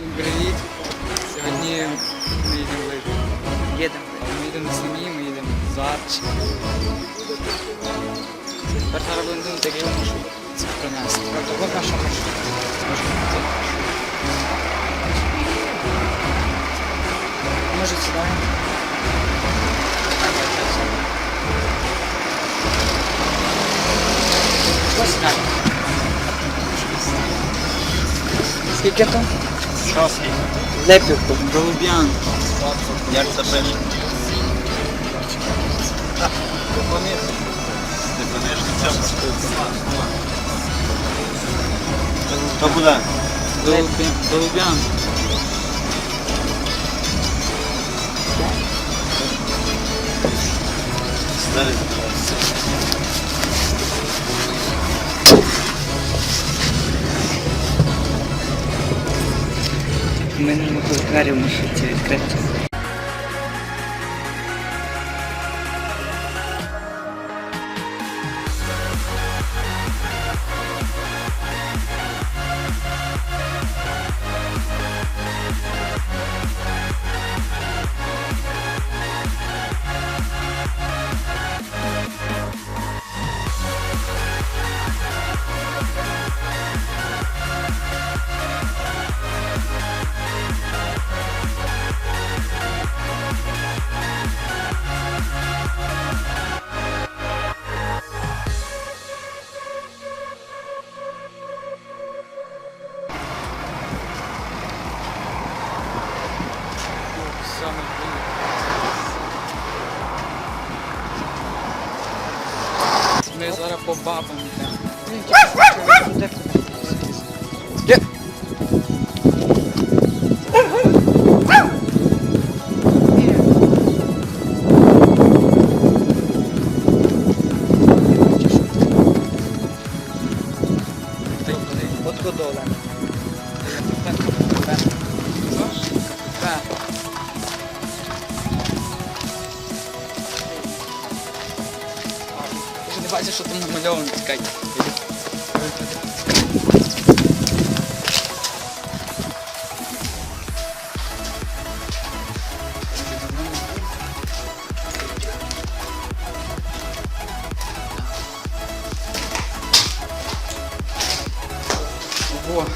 Всім привіт! Сьогодні ми їдемо в. Їдемо. Ми їдемо на сім'ї, ми їдемо в Арч. Тепер зараз будемо думати, як його маршрут це принести. Правда, от наша маршрут. Може сюди? Ось так. Скільки там? Шостий. Лепівку. Голуб'ян. Як це пише? Хто буде? Голуб'ян. Голуб'ян. Ми не могли двері в маршруті відкрити. Ми зараз по бабам йдемо. От кодоле. Бачиш, що там намальовано, чекай. Ого.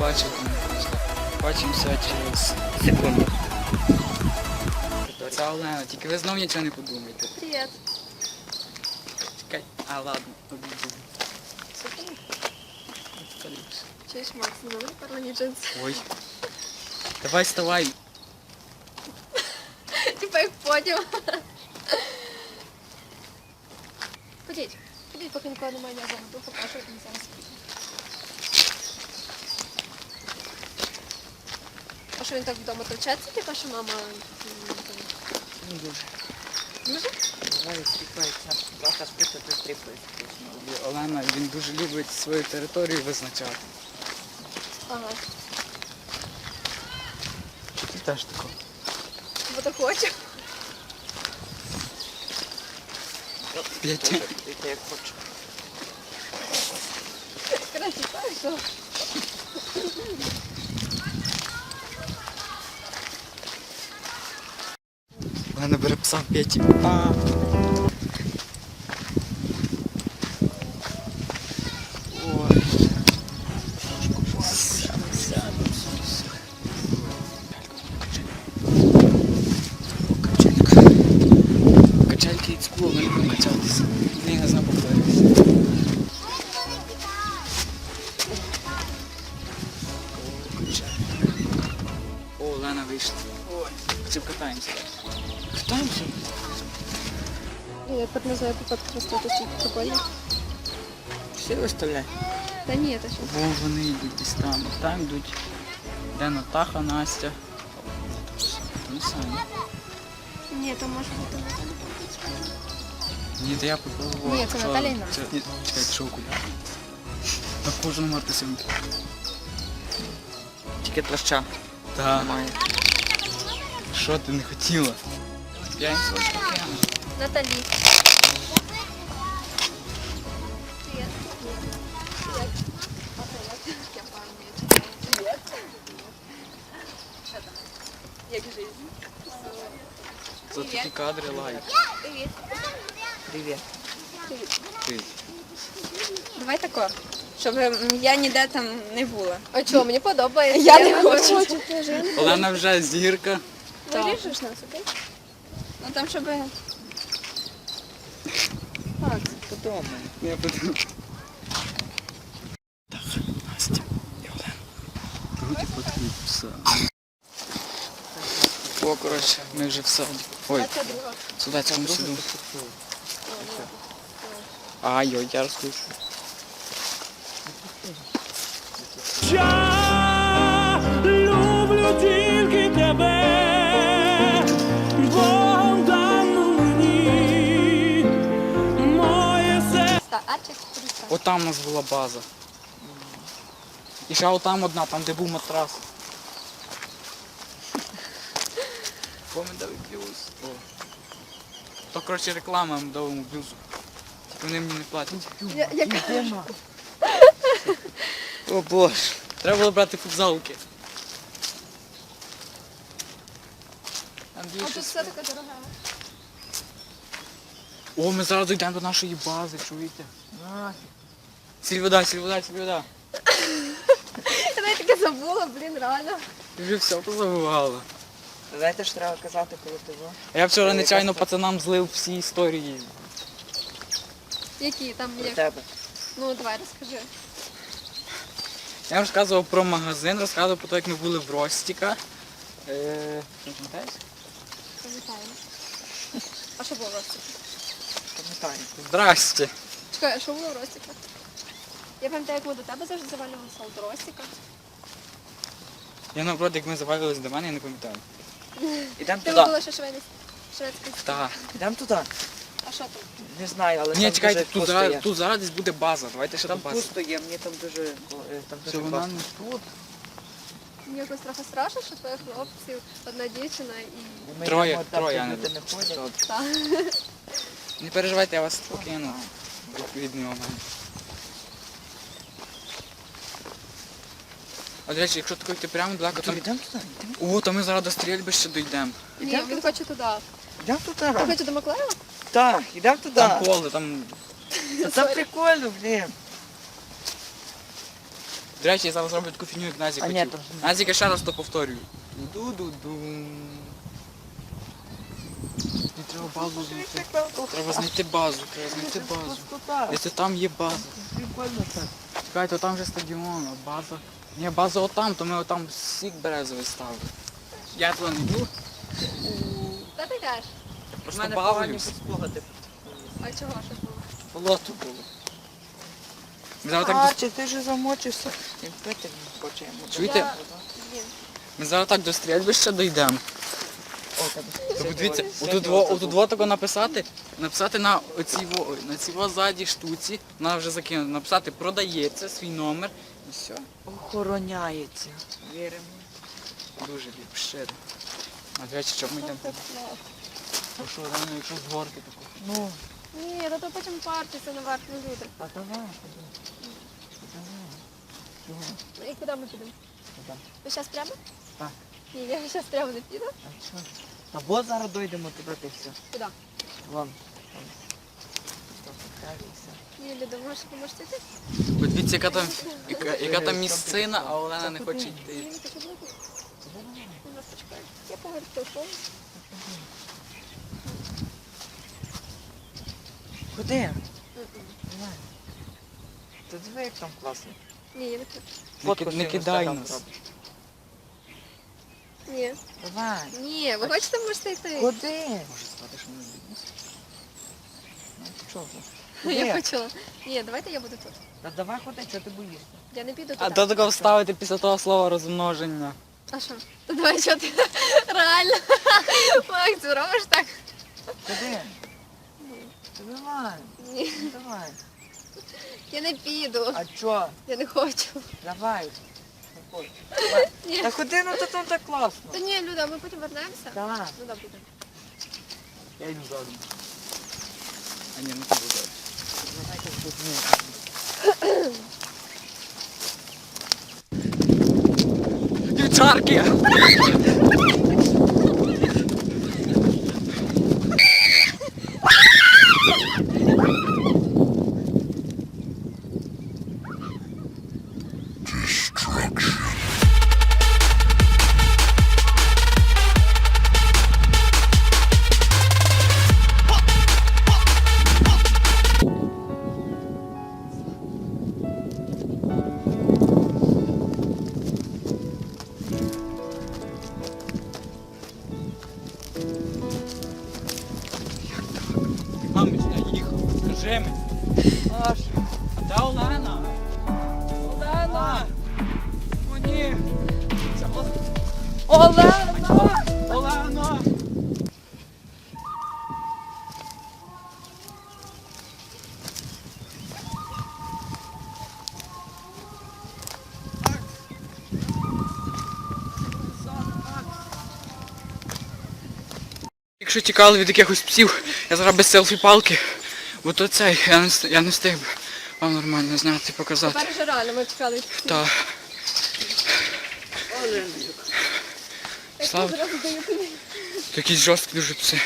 Бачив, бачимося через Секунду. Це Олена, тільки ви знову нічого не подумайте. Привет. Чекай. А, ладно, обійду. Супер. Чуєш, Макс, не забудь порвані джинси. Ой. Давай вставай. Типа як потім. Ходіть. Ходіть, поки нікого немає ні одного. Покажу, як він зараз піде. А що він так вдома товчеться, типа, що мама... м, там, Не дуже. Може? Буває стріпається. Спити, то стріпається. Олена, він дуже любить свою територію визначати. Ага. Ти теж тако. Бо то хочу. П'ять. Ти як хочеш. Короче, знаєш, що? Олена бере пса Петі. А. Ой. Качелька. Качельки і цкуло, ми любимо качатися. Ми не знаю, повторюся. О, Олена вийшла. Ой, це катаємося. Катаємося? Я тепер не знаю, як фотки розстати стільки прикольно. Всі виставляй. Та ні, що. Бо вони йдуть десь там. Там йдуть. Де Натаха, Настя. Ми самі. Ні, то може бути не Ні, то я попробував. Ні, це що- Наталя і Настя. Це, ні, чекай, що куди? На кожному арписимку. Тільки плаща Так. немає. Що ти не хотіла? Я не знаю. Наталі. Як жизнь? За такі кадри лайк. Привіт. Привіт. Привіт. Давай тако, щоб я ніде там не була. А чого, мені подобається. Я не хочу. Олена вже зірка. Вирішиш нас, окей? Там, щоб Так, подумай. Я подумав. Так, Настя і Олена. Вроді потрібно все. О, коротше, ми вже все. Ой, сюди цьому сиду. Ай-ой, я розкажу. Отам у нас була база. І ще отам одна, там де був матрас. Помидовий плюс. О. То коротше реклама медовому блюзу. Тільки вони мені не платять. Я- Яка? О боже. Треба було брати футзалки. Там А більше. тут все таке дороге. О, ми зараз дійдемо до нашої бази, чуєте? Сільвода, сільвода, сільвода. Я навіть таке забула, блін, реально. Ти вже все позабувала. Знаєте, що треба казати, коли ти був? А Я вчора нечайно пацанам злив всі історії. Які там Про є? тебе. Ну, давай, розкажи. Я розказував про магазин, розказував про те, як ми були в Ростіка. Е, ти пам'ятаєш? Пам'ятаємо. А що було в Ростіку? Пам'ятаю. Здрасте. Чекай, а що було в Ростіку? Я пам'ятаю, як ми до тебе завжди завалювалися от Ростіка. Я наоборот, як ми завалились до мене, я не пам'ятаю. Ідемо Ти туди. була ще шведський. Шведський. Так. Ідемо туди. А що там? Не знаю, але Ні, там чекайте, дуже тут пусто зараз, є. тут зараз десь буде база. Давайте ще Там до бази. пусто є, мені там дуже, е, там Це дуже вона класно. не тут. Мені якось трохи страшно, що твоїх хлопців одна дівчина і... Ми Троє, йдемо там, троє, де а не люди не ходять. Та. Не переживайте, я вас покину. Відповідний момент. А до речі, якщо тако йти прямо далеко, там... йдемо туди, йдемо. О, то ми зараз до стрільби ще дійдемо. Ні, він хоче туди. Йдемо туди. хоче до Маклеєва? Так, йдемо туди. Там поле, там... Та Це прикольно, блін. До речі, я зараз зроблю таку фіню, як Назік ні, хотів. Назік, я ще раз то повторюю. Ду-ду-ду. Мені треба базу знайти. Треба знайти базу, треба знайти базу. Якщо там є база. Чекайте, там вже стадіон, а база. Ні, база отам, то ми отам сік березовий ставили. Я туди не йду, Де ти йдеш? Просто бавлюсь. А чого що було? Болото було. Ми зараз так, до... чи ти вже замочився? Він пити хоче йому. Чуєте? ми зараз так до стрільби ще дійдемо. Тобто дивіться, отут во, отут во тако написати, написати на оцій во, ой, на цій во ззаді штуці, вона вже закинута, написати продається, свій номер і все. Охороняється. Віримо. Дуже ліпше. А до речі, що ми йдемо? Ну що, реально, якщо з горки тако. Ну, Ні, та то потім партіться на варті люди. а давай. І куди ми підемо? Куди? Ви зараз прямо? Так. Ні, я зараз прямо не піду. А що? Та от зараз дойдемо туди ти все. Куди? Вон. Ні, Люда, можеш поможете йти? От дивіться, яка там, яка, яка там місцина, а Олена не хоче йти. Ні, не хочу бути. Ну, нас почекай. Я поговорю телефон. Куди? Давай. Та диви, як там класно. Ні, я не хочу. Не, ки- не кидай нас. Ні. Давай. Ні, ви хочете, можете йти. Куди? Може сказати, що ми бідні? Ну, ти? Я Куди? почула. Ні, давайте я буду тут. Та давай ходи, чого ти боїшся? Я не піду туди. А до такого вставити після того слова розмноження. А що? Та давай що ти? Реально. Макс, робиш так? Куди? Та давай. Ні, Ну, Давай. я не піду. А чо? Я не хочу. Давай. Давай. Ні. Та ходи, ну то там так класно. Та ні, Люда, ми потім вернемося. Так. Ну добре. йдемо. Я йду ззаду. А ні, так тут Дівчарки! Якщо тікали від якихось псів, я зараз без селфі-палки, бо то цей, я не, я не встиг би вам нормально зняти, показати. Тепер вже реально ми чекали. Так. Слава, Зразу даю тобі. якісь жорсткі дуже пси.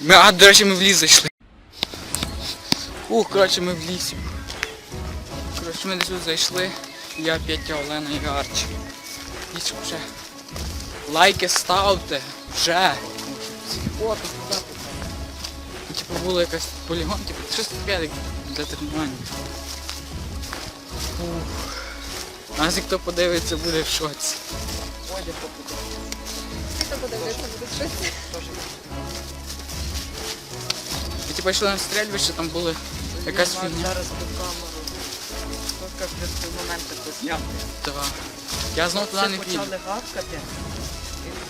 Ми, а, до речі, ми в ліс зайшли. Ух, коротше, ми в лісі. Коротше, ми десь зайшли. Я, Петя, Олена і Арчі. Їдь вже. Лайки ставте. Вже. Типу було якась полігон, типу, щось таке як для тренування. Нас як хто подивиться, буде в шоці. Одяг попутав. Ти то подивишся, буде щось. Ми типу йшли на стрельбище, там були якась фігня. зараз під камеру. Тільки в моменти посняв. Так. Я знову туди не піду. почали гавкати.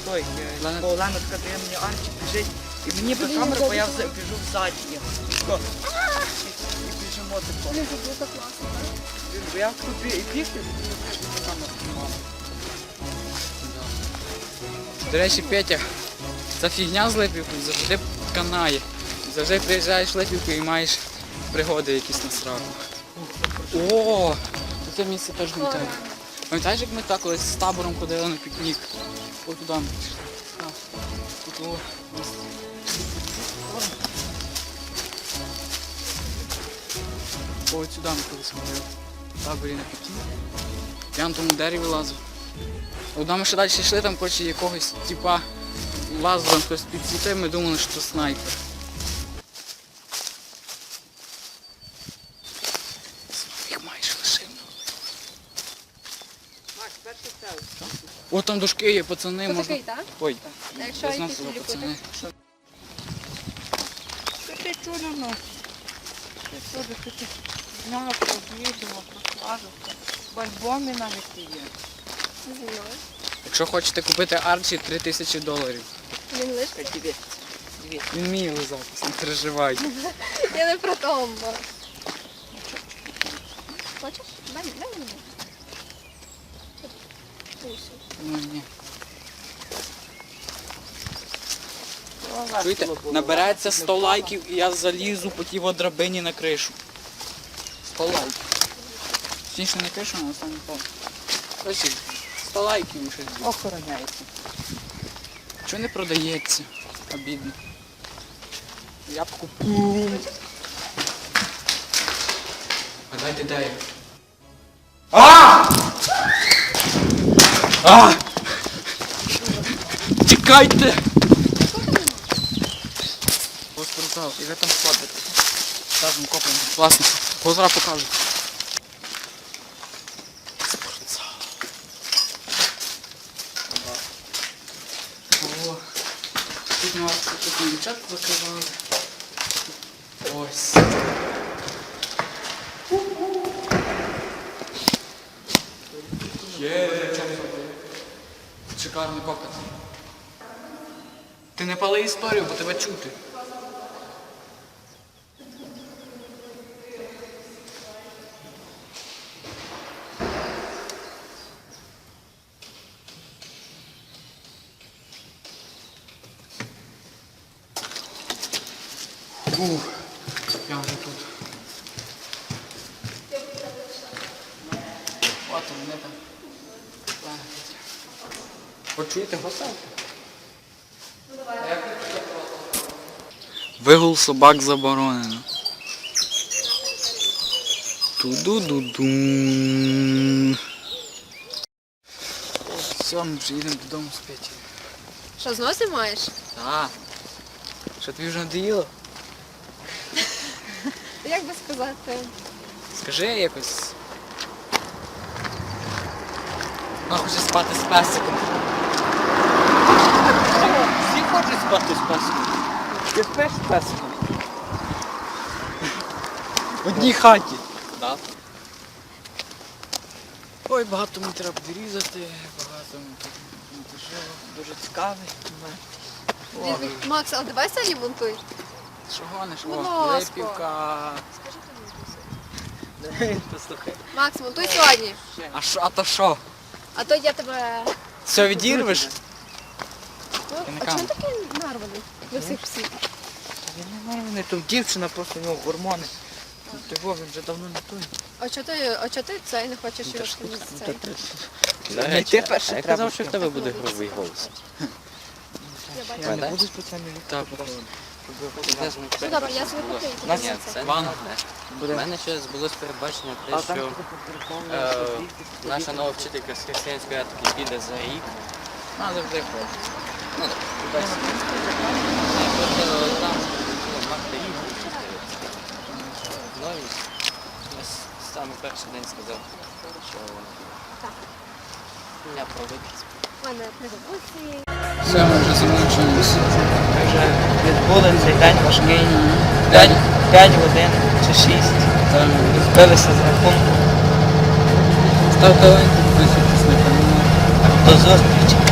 Той, Олена- бо дає мені Арчі біжить. І мені без камери, бо я вже біжу ззаді. Я тако, І і біжимо тако. Блін, це дуже класно, так? Бо я тут бі- і бігти, і камеру. До речі, Петя, ця фігня з липівкою завжди канає. Завжди приїжджаєш в липівку і маєш пригоди якісь на сраку. О, це місце теж пам'ятаю. Пам'ятаєш, як ми так колись з табором ходили на пікнік? Ось туди пішли. Тут о, місце. Ось сюди ми колись ходили. Таборі на пікнік. Я на тому дереві лазив. Одна ми ще далі йшли, там коротше якогось типа лазив там хтось підсвітив, ми думали, що снайпер. О, там дошки є, пацани, Це можна. так? Ой, А якщо я знав якісь себе, лікувати? пацани. Ти чудо, ну. Ти чудо, ти ти зняла, побіжила, прославився. В альбомі навіть є. Не. Якщо хочете купити Арчі 3000 доларів. Він лиш. Та дивись, дивись. Він вміє лизатись, не переживайте. Я не про тому. Хочеш? Дай, дай мені. Ось. Ну ні. О, весело Чуєте, набирається Не 100 лайків і я залізу по тій драбині на кришу. 100 лайків. Точніше не кришу, а на останній пол. Короче, 100 лайків і щось буде. Охороняється. Чого не продається? Обідно. Я б купив. Гадайте, де я? А! Тікайте! Спортзал, і ви там сходите. Разом копаємо. Класно. Зараз покажу. О, тут у нас тут дівчатку закривали. Ось. Є. Шикарний показ. Ти не пали історію, бо тебе чути. Ух, я вже тут. От вони там. плавають. Почуєте гусак? Вигул собак заборонено. Ту-ду-ду-дум. Все, ми вже їдемо додому спати. Що, знов знімаєш? Так. Що тобі вже надоїло? Як би сказати? Скажи якось. Вона хоче спати з песиком. Спати з песиком. Ти спиш з песиком? В одній хаті. Ой, багато мені треба вирізати, багато мені монтажу. Дуже цікавий. момент. Макс, а давай Саню монтуй. Що гониш? Будь О, ласка. Липівка. Послухай. Макс, монтуй сьогодні. А що, а то що? А то я тебе. Все відірвеш? Ну, а чому камеру. Нарваний? Для всіх псів. Він не нормальний, там дівчина просто у нього гормони. Того він вже давно не той. А чого ти, а чого ти цей не хочеш його цей? Не ти перший Я казав, що в тебе буде грубий голос. Я не буду спеціально літати. Ну добре, я Ні, це. не. У мене ще збулось передбачення те, що е, наша нова вчителька з християнської етики піде за рік. А, завжди ходить. Ну. Там і я саме перший день сказав, що я про випуск. У. Все, ми вже замучилися. Ми вже відбули цей день важкий. 5, 5 годин чи 6. Збилися з рахунку. Ставте лайк, підписуйтесь на канал. До зустрічі. Так.